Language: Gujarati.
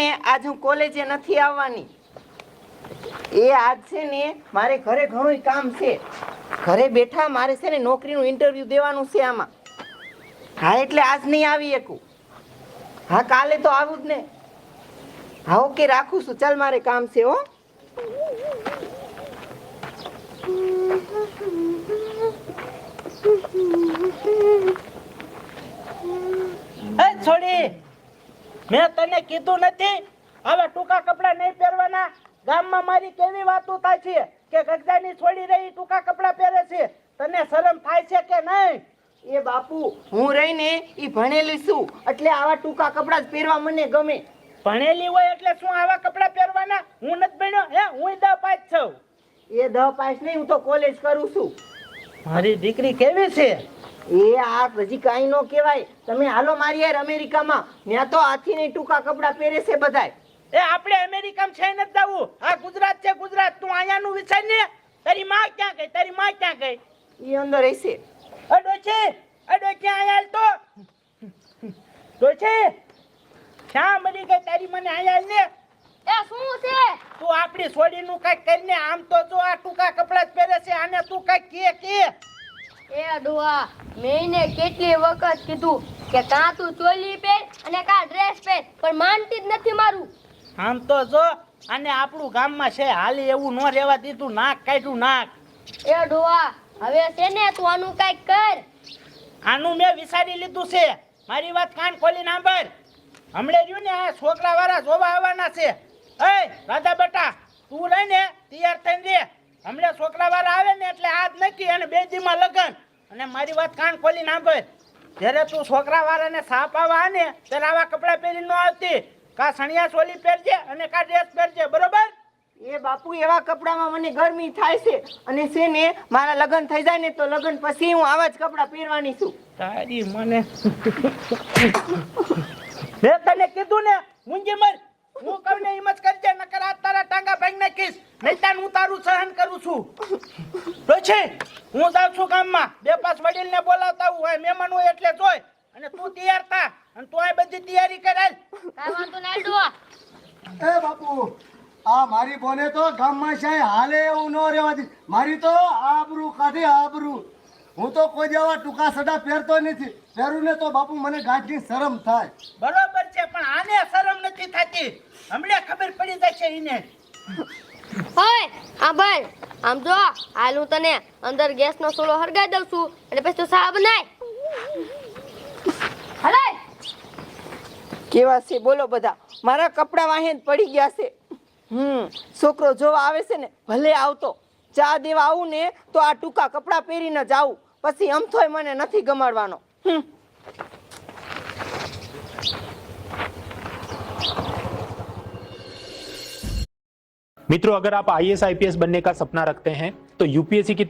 ને આજ હું કોલેજે નથી આવવાની. એ આજ છે ને મારે ઘરે ઘણું કામ છે. ઘરે બેઠા મારે છે ને નોકરીનું ઇન્ટરવ્યૂ દેવાનું છે આમાં. હા, એટલે આજ નહીં આવી શકું. હા, કાલે તો આવું જ ને. હા, ઓકે, રાખું છું. ચાલ, મારે કામ છે, હો એ છોડી મેં તને કીધું નથી. હવે ટૂંકા કપડાં નહીં પહેરવાના. ગામમાં મારી કેવી વાતો થાય છે કે ગગદાની છોડી રહી ટૂંકા કપડાં પહેરે છે? તને શરમ થાય છે કે નહીં? એ બાપુ, હું રહીને ઈ ભણેલી છું. એટલે આવા ટૂંકા કપડાં જ પહેરવા મને ગમે. ભણેલી હોય એટલે શું આવા કપડાં પહેરવાના? હું નથી ભણ્યો. હે હું દ પાસ છું. એ દહ પાસ નહીં, હું તો કોલેજ કરું છું. મારી દીકરી કેવી છે? એ આ હજી કાંઈ નો કહેવાય. તમે હાલો મારી યાર અમેરિકામાં. ત્યાં તો હાથી નહીં ટૂંકા કપડાં પહેરે છે બધાય. એ આપણે અમેરિકામાં છે નથી જવું. આ ગુજરાત છે ગુજરાત. તું અહીંયાનું વિચાર ને. તારી માં ક્યાં ગઈ? તારી માં ક્યાં ગઈ? એ અંદર રહેશે. અડો છે અડો ક્યાં આયાલ તો તો. છે ક્યાં મરી ગઈ તારી મને આયાલ ને? એ શું છે? તું આપણી છોડીનું કાંઈક કરીને આમ તો જો આ ટૂંકા કપડાં જ પહેરે છે. આને તું કાંઈક કે કે? એ અડુઆ મેં એને કેટલી વખત કીધું કે કાં તું ચોલી પહેર અને કાં ડ્રેસ પહેર પણ માનતી જ નથી મારું. આમ તો જો અને આપણું ગામમાં છે હાલી એવું ન રહેવા દીધું નાક કાઢ્યું નાક. એ ડોહા હવે છે ને તું આનું કાંઈક કર. આનું મેં વિચારી લીધું છે. મારી વાત કાન ખોલી સાંભળ. હમણે રહ્યું ને આ છોકરા વાળા જોવા આવવાના છે. એ રાધા બેટા તું રહી ને તૈયાર થઈને રે. હમણે છોકરા વાળા આવે ને એટલે હાથ નક્કી અને બે દીમાં લગન. અને મારી વાત કાન ખોલી સાંભળ. જ્યારે તું છોકરા વાળાને સાપ આવે ને ત્યારે આવા કપડાં પહેરી ન આવતી. કા સણિયા ચોલી પહેરજે અને કા ડ્રેસ પહેરજે બરોબર? એ બાપુ એવા કપડામાં મને ગરમી થાય છે. અને છે ને મારા લગ્ન થઈ જાય ને તો લગ્ન પછી હું આવા જ કપડાં પહેરવાની છું. તારી મને મેં તને કીધું ને મુંજી મર હું કહું ને હિંમત કરજે નકર આ તારા ટાંગા ભાંગી નાખીશ નહીં તાન હું તારું સહન કરું છું. પછી હું જાઉં છું ગામમાં. બે પાંચ વડીલને બોલાવતા હું હોય મહેમાન હોય એટલે જોઈ અને તું તૈયાર થા. અને તું આ બધી તૈયારી કરાય. કાંઈ વાંધો ના ડોહા એ બાપુ આ મારી બોને તો ગામમાં છે હાલે એવું ન રહેવા દે. મારી તો આબરૂ કાઢી આબરૂ. હું તો કોઈ જેવા ટૂંકા સડા પહેરતો નથી. પહેરું ને તો બાપુ મને ગાંઠની શરમ થાય. બરોબર છે પણ આને શરમ નથી થતી. હમણાં ખબર પડી જશે એને. ઓય ભાઈ આમ જો, હાલ હું તને અંદર ગેસનો સોલો હરગાઈ દઉં છું એટલે પછી તું સાબ નાય હલે કેવા છે? બોલો બધા. મારા કપડા વાહેન પડી ગયા છે. હમ, છોકરો જોવા આવે છે ને, ભલે આવતો. ચા દેવા આવું ને, તો આ ટૂંકા કપડાં પહેરીને જ આવું પછી અમથોય મને નથી ગમાડવાનો. હમ. मित्रों अगर आप आई एस बनने का सपना रखते हैं तो यूपीएससी की